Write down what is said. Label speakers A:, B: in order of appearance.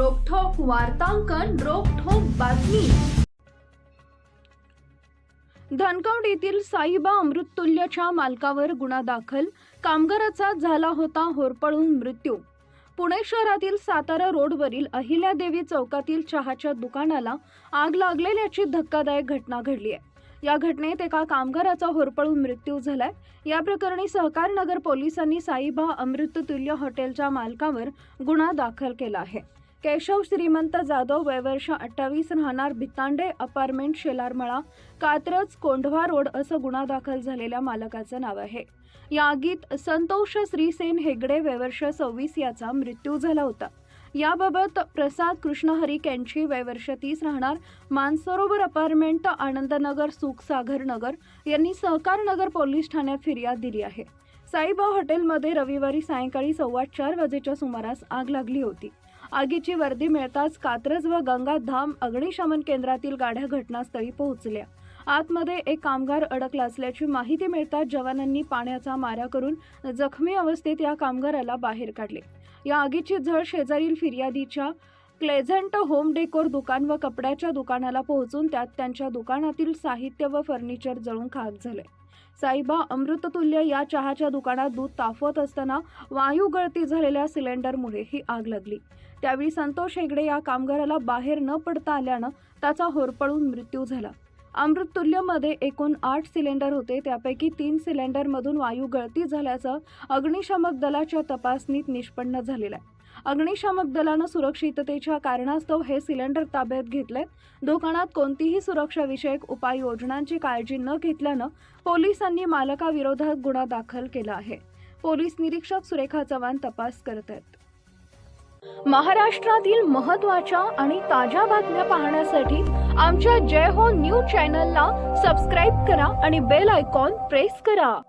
A: वार्तांकन रोखोक बातमी. धनकवड येथील साईबा अमृततुल्यच्या मालकावर गुन्हा दाखल. कामगाराचा झाला होता होरपळून मृत्यू. पुणे शहरातील सातारा रोडवरील अहिल्यादेवी चौकातील चहाच्या दुकानाला आग लागलेल्याची धक्कादायक घटना घडली आहे. या घटनेत एका कामगाराचा होरपळून मृत्यू झालाय. या प्रकरणी सहकार नगर पोलिसांनी साईबा अमृततुल्य हॉटेलच्या मालकावर गुन्हा दाखल केला आहे. केशव श्रीमंत जाधव वयवर्ष अठ्ठावीस राहणार भितांडे अपार्टमेंट शेलारमळा कात्रज कोंढवा रोड असं गुन्हा दाखल झालेल्या मालकाचं नाव आहे. या आगीत संतोष श्रीसेन हेगडे वयवर्ष सव्वीस याचा मृत्यू झाला होता. याबाबत प्रसाद कृष्णहरी यांची वयवर्ष तीस राहणार मानसरोवर अपार्टमेंट आनंदनगर सुखसागर नगर यांनी सहकार नगर पोलीस ठाण्यात फिर्याद दिली आहे. साईबा हॉटेलमध्ये रविवारी सायंकाळी सव्वा चार वाजेच्या सुमारास आग लागली होती. आगीची वर्दी मिळताच कात्रज व गंगाधाम अग्निशमन केंद्रातील गाड्या घटनास्थळी पोहोचल्या. आतमध्ये एक कामगार अडकला असल्याची माहिती मिळताच जवानांनी पाण्याचा मारा करून जखमी अवस्थेत या कामगाराला बाहेर काढले. या आगीची झळ शेजारील फिर्यादीच्या क्लेझंट होम डेकोर दुकान व कपड्याच्या दुकानाला पोहोचून त्यात त्यांच्या दुकानातील साहित्य व फर्निचर जळून खाक झाले. साईबा अमृततुल्य या चहाच्या दुकानात दूध तापवत असताना वायू गळती झालेल्या सिलेंडरमुळे ही आग लागली. त्यावेळी संतोष हेगडे या कामगाराला बाहेर न पडता आल्यानं त्याचा होरपळून मृत्यू झाला. अमृततुल्यमध्ये एकूण आठ सिलेंडर होते त्यापैकी तीन सिलेंडरमधून वायू गळती झाल्याचं अग्निशामक दलाच्या तपासणीत निष्पन्न झालेलं आहे. अग्निशामक दलानं सुरक्षिततेच्या कारणास्तव हे सिलेंडर ताब्यात घेतले दुकानात कोणतीही सुरक्षाविषयक उपाययोजनांची काळजी न घेतल्यानं पोलिसांनी मालकाविरोधात गुन्हा दाखल केला आहे. पोलीस निरीक्षक सुरेखा चव्हाण तपास करत आहेत. महाराष्ट्रातील महत्त्वाच्या आणि ताज्या बातम्या पाहण्यासाठी आमच्या जय हो न्यूज चॅनलला सबस्क्राईब करा आणि बेल आयकॉन प्रेस करा.